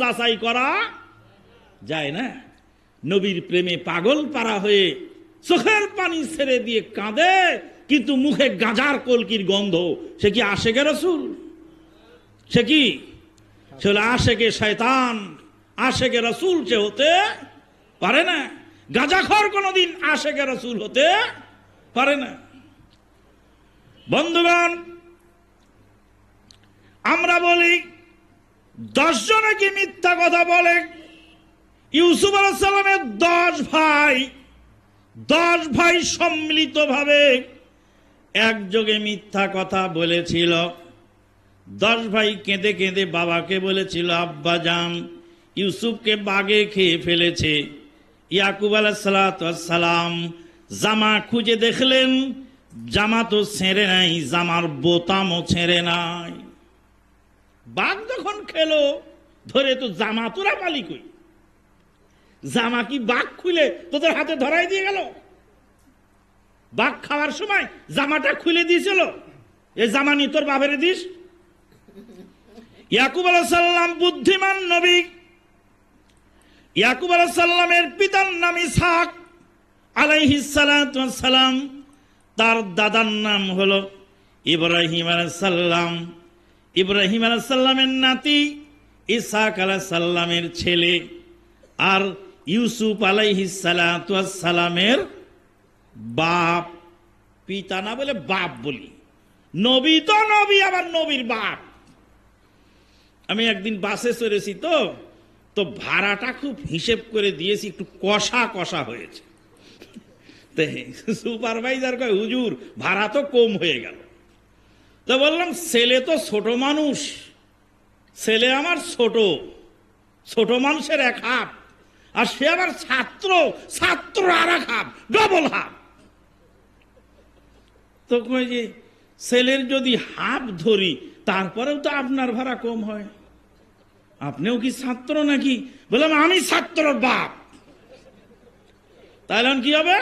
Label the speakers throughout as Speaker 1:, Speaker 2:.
Speaker 1: যাচাই করা যায় না। নবীর প্রেমে পাগল পারা হয়ে চোখের পানি ছেড়ে দিয়ে কাঁদে, কিন্তু মুখে গাঁজার কলকির গন্ধ। সে কি আশেকে রসুল? সে কি? সে হলো আশেকে শয়তান, আশেকে রসুল সে হতে পারে না। গাঁজাখর কোনোদিন আশেকে রসুল হতে পারে না। বন্ধুগণ, আমরা বলি দশজনে কি মিথ্যা কথা বলে? ইউসুফ আলাইসাল্লামের দশ ভাই দশ ভাই সম্মিলিতভাবে একযোগে মিথ্যা কথা বলেছিল। দশ ভাই কেঁদে কেঁদে বাবাকে বলেছিল, আব্বা যান, ইউসুফকে বাগে খেয়ে ফেলেছে। ইয়াকুব সালাম, জামা খুঁজে দেখলেন, জামা তো ছেঁড়ে নাই, জামার বোতামও ছেঁড়ে নাই। যখন খেলো, ধরে তো জামা তোরা পালি কই? জামা কি বাঘ খুলে তোদের হাতে ধরাই দিয়ে গেল? বাঘ খাওয়ার সময় জামাটা খুলে দিয়েছিল। এই জামা নিয়ে তোর বাবেরে দিস? ইয়াকুব আলাইসাল্লাম বুদ্ধিমান নবী। ইয়াকুব আলাইসাল্লামের পিতার নাম ইসহাক আলাইহিসালাম তার দাদার নাম হলো ইব্রাহিম আলাইসাল্লাম ইব্রাহিম আলাইসাল্লামের নাতি ইসাক আলাইসাল্লামের ছেলে আর ইউসুফ আলাইহিসালামের বাপ। পিতা না বলে বাপ বলি। নবী তো নবী, আবার নবীর বাপ। আমি একদিন বাসে চড়েছি তো তো ভাড়াটা খুব হিসেব করে দিয়েছি, একটু কষা কষা হয়েছে। সুপারভাইজার কয়, হুজুর, ভাড়া তো কম হয়ে গেল। তো বললাম, ছেলে তো ছোট মানুষ। ছেলে আমার ছোট। ছোট মানুষের এক হাফ আর সে আমার ছাত্র। ছাত্র আর এক হাফ ডবল হাফ তো যে ছেলের যদি হাফ ধরি, তারপরেও তো আপনার ভাড়া কম হয়। আপনিও কি ছাত্র নাকি? বললাম, আমি ছাত্র বাপ। তাহলে কি হবে?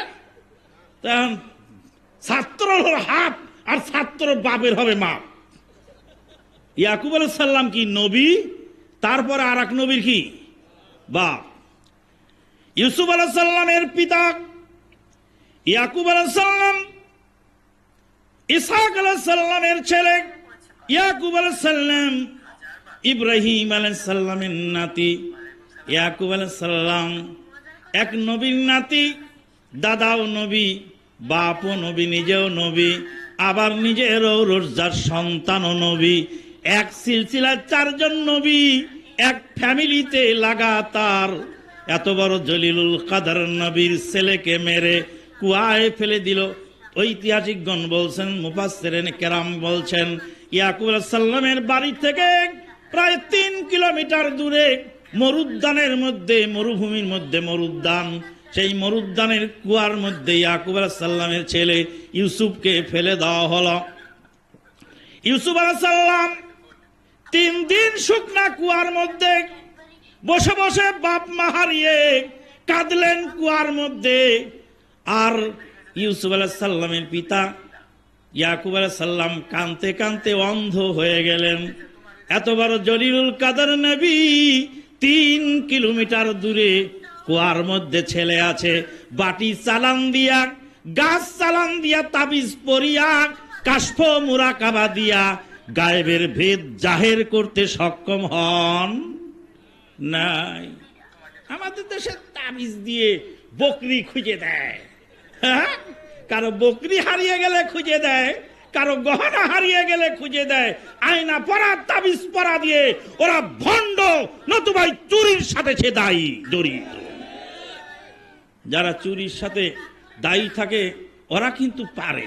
Speaker 1: ছাত্র হাফ আর ছাত্র বাপের হবে মা। ইয়াকুব আলাইহিস সাল্লাম কি নবী? তারপরে আর এক নবীর কি? বাপ। ইউসুফ আলাহ সাল্লামের পিতা ইয়াকুব আলাহ সাল্লাম ইসাক আলাহ সাল্লামের ছেলে ইয়াকুব আলাহ সাল্লাম ইব্রাহিম আলাহ সাল্লামের নাতি ইয়াকুব আলাহ সাল্লাম এক নবীর নাতি, দাদাও নবী, বাপও নবী, নিজেও নবী। আবার নিজেরও রোজার সন্তানও নবী। এক সিলসিলার চারজন নবী, এক ফ্যামিলিতে লাগাতার। এত বড় জলিলুল কাদার নবীর ছেলেকে মেরে কুয়ায় ফেলে দিল। ঐতিহাসিকগণ বলছেন, মুফাসসিরিন কেরাম বলছেন, ইয়াকুব সাল্লামের বাড়ি থেকে প্রায় তিন কিলোমিটার দূরে মরুদ্যানের মধ্যে, মরুভূমির মধ্যে মরুদ্যান। সেই মরুদ্যানের কুয়ার মধ্যে ইয়াকুব সাল্লামের ছেলে ইউসুফকে ফেলে দেওয়া হলো। ইউসুফ সাল্লাম তিন দিন শুকনা কুয়ার মধ্যে বসে বসে বাপ মা হারিয়ে কাঁদলেন কুয়ার মধ্যে। আর ইউসুফ সাল্লামের পিতা ইয়াকুব সাল্লাম কানতে কানতে অন্ধ হয়ে গেলেন। এত বড় জলিলুল কাদের নবী তিন কিলোমিটার দূরে কুয়ার মধ্যে ছেলে আছে, বাটি চালান দিয়া, গাছ চালান দিয়া, তাবিজ পরিয়া কাশফ মুরাকাবা দিয়া, গায়েবের ভেদ জাহের করতে সক্ষম হন নাই। আমাদের দেশে তাবিজ দিয়ে বকরি খুঁজে দেয়। হ্যাঁ? কারও বকরি হারিয়ে গেলে খুঁজে দেয়, কারও গহনা হারিয়ে গেলে খুঁজে দেয়, আয়না পরা, তাবিজ পরা দিয়ে ওরা ভণ্ড নতুবাই চুরির সাথে সে দায়ী, জড়িত। যারা চুরির সাথে দায়ী থাকে, ওরা কিন্তু পারে।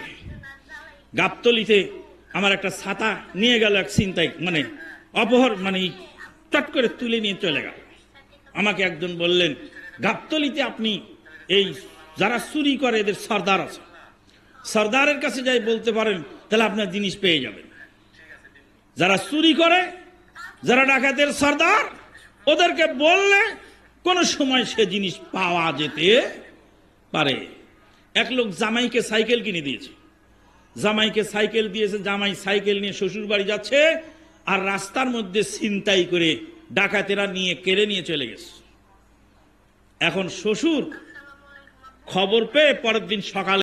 Speaker 1: গাবতলিতে আমার একটা ছাতা নিয়ে গেল এক চিন্তাই মানে অপহর মানে চট করে তুলে নিয়ে চলে গেল। আমাকে একজন বললেন, গাবতলিতে আপনি এই যারা চুরি করে, এদের সর্দার আছে। সর্দারের কাছে যাই বলতে পারেন, তাহলে আপনার জিনিস পেয়ে যাবেন। যারা চুরি করে, যারা ডাকাতের সর্দার, ওদেরকে বললে কোনো সময় সে জিনিস পাওয়া যেতে পারে। এক লোক জামাইকে সাইকেল কিনে দিয়েছে। জামাইকে সাইকেল দিয়েছে, জামাই সাইকেল নিয়ে শ্বশুর বাড়ি যাচ্ছে আর রাস্তার মধ্যে ছিনতাই করে ডাকাতেরা নিয়ে কেড়ে নিয়ে চলে গেছে। এখন শ্বশুর খবর পেয়ে পরের দিন সকাল